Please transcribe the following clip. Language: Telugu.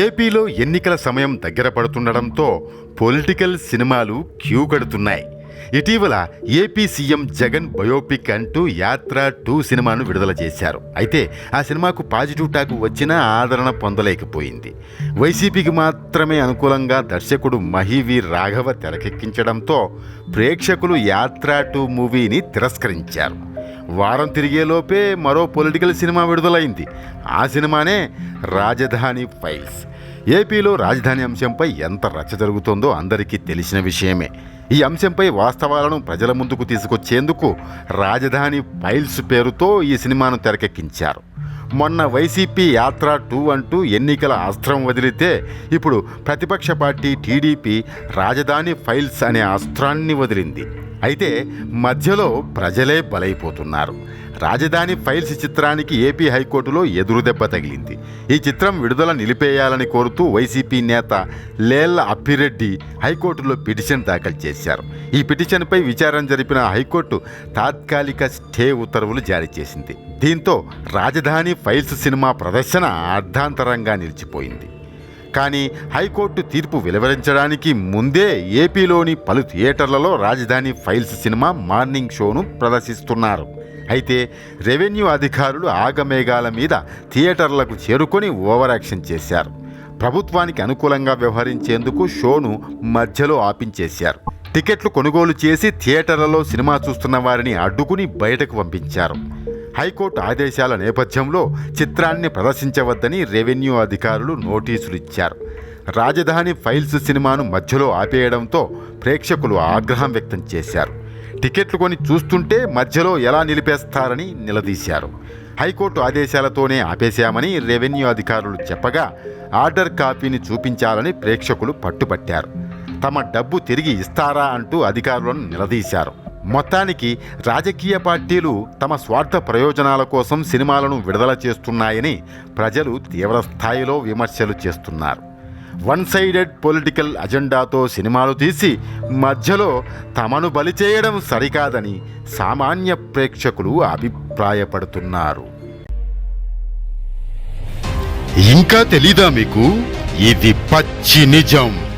ఏపీలో ఎన్నికల సమయం దగ్గర పడుతుండడంతో పొలిటికల్ సినిమాలు క్యూ కడుతున్నాయి. ఇటీవల ఏపీ సీఎం జగన్ బయోపిక్ అంటూ యాత్ర టూ సినిమాను విడుదల చేశారు. అయితే ఆ సినిమాకు పాజిటివ్ టాక్ వచ్చినా ఆదరణ పొందలేకపోయింది. వైసీపీకి మాత్రమే అనుకూలంగా దర్శకుడు మహివి రాఘవ తెరకెక్కించడంతో ప్రేక్షకులు యాత్ర టూ మూవీని తిరస్కరించారు. వారం తిరిగేలోపే మరో పొలిటికల్ సినిమా విడుదలైంది. ఆ సినిమానే రాజధాని ఫైల్స్. ఏపీలో రాజధాని అంశంపై ఎంత రచ్చ జరుగుతుందో అందరికీ తెలిసిన విషయమే. ఈ అంశంపై వాస్తవాలను ప్రజల ముందుకు తీసుకొచ్చేందుకు రాజధాని ఫైల్స్ పేరుతో ఈ సినిమాను తెరకెక్కించారు. మొన్న వైసీపీ యాత్ర టూ అంటూ ఎన్నికల అస్త్రం వదిలితే ఇప్పుడు ప్రతిపక్ష పార్టీ టీడీపీ రాజధాని ఫైల్స్ అనే అస్త్రాన్ని వదిలింది. అయితే మధ్యలో ప్రజలే బలైపోతున్నారు. రాజధాని ఫైల్స్ చిత్రానికి ఏపీ హైకోర్టులో ఎదురుదెబ్బ తగిలింది. ఈ చిత్రం విడుదల నిలిపేయాలని కోరుతూ వైసీపీ నేత లేళ్ళ అప్పిరెడ్డి హైకోర్టులో పిటిషన్ దాఖలు చేశారు. ఈ పిటిషన్పై విచారణ జరిపిన హైకోర్టు తాత్కాలిక స్టే ఉత్తర్వులు జారీ చేసింది. దీంతో రాజధాని ఫైల్స్ సినిమా ప్రదర్శన అర్ధాంతరంగా నిలిచిపోయింది. కానీ హైకోర్టు తీర్పు వెలువరించడానికి ముందే ఏపీలోని పలు థియేటర్లలో రాజధాని ఫైల్స్ సినిమా మార్నింగ్ షోను ప్రదర్శిస్తున్నారు. అయితే రెవెన్యూ అధికారులు ఆగమేఘాల మీద థియేటర్లకు చేరుకొని ఓవర్ యాక్షన్ చేశారు. ప్రభుత్వానికి అనుకూలంగా వ్యవహరించేందుకు షోను మధ్యలో ఆపించేశారు. టికెట్లు కొనుగోలు చేసి థియేటర్లలో సినిమా చూస్తున్న వారిని అడ్డుకుని బయటకు పంపించారు. హైకోర్టు ఆదేశాల నేపథ్యంలో చిత్రాన్ని ప్రదర్శించవద్దని రెవెన్యూ అధికారులు నోటీసులు ఇచ్చారు రాజధాని ఫైల్స్ సినిమాను మధ్యలో ఆపేయడంతో ప్రేక్షకులు ఆగ్రహం వ్యక్తం చేశారు. టికెట్లు కొని చూస్తుంటే మధ్యలో ఎలా నిలిపేస్తారని నిలదీశారు. హైకోర్టు ఆదేశాలతోనే ఆపేశామని రెవెన్యూ అధికారులు చెప్పగా ఆర్డర్ కాపీని చూపించాలని ప్రేక్షకులు పట్టుబట్టారు తమ డబ్బు తిరిగి ఇస్తారా అంటూ అధికారులను నిలదీశారు. మొత్తానికి రాజకీయ పార్టీలు తమ స్వార్థ ప్రయోజనాల కోసం సినిమాలను విడుదల చేస్తున్నాయని ప్రజలు తీవ్ర స్థాయిలో విమర్శలు చేస్తున్నారు. వన్ సైడెడ్ పొలిటికల్ అజెండాతో సినిమాలు తీసి మధ్యలో తమను బలి చేయడం సరికాదని సామాన్య ప్రేక్షకులు అభిప్రాయపడుతున్నారు. ఇంకా తెలీదా మీకు? ఇది పచ్చి నిజం.